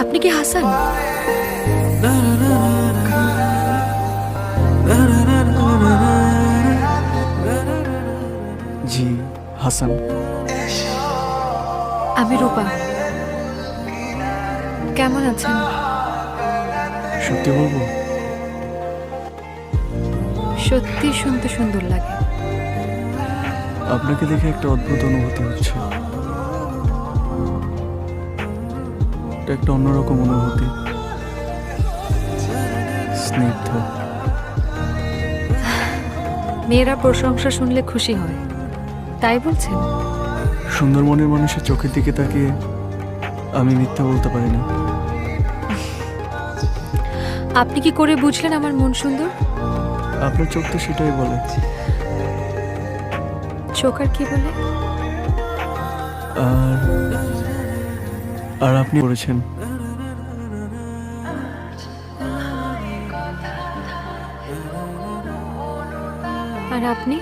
আপনি কি হাসান? জি হাসান। আমি রূপা। কেমন আছেন? সত্যি বলব? সত্যি শুনতে সুন্দর লাগে। আপনাকে দেখে একটা অদ্ভুত অনুভূতি হচ্ছে। এটা একটা অন্যরকম অনুভূতি। স্নিগ্ধ। মেয়েরা প্রশংসা শুনলে খুশি হয়। তাই বলছেন? সুন্দর মনের মানুষের চোখের দিকে তাকিয়ে আমি মিথ্যা বলতে পারি না। আপনি কি করে বুঝলেন আমার মন সুন্দর? আপনার চোখ তো সেটাই বলে। চোখ আর কি বলে? আর আর আপনি করেছেন। আর আপনি?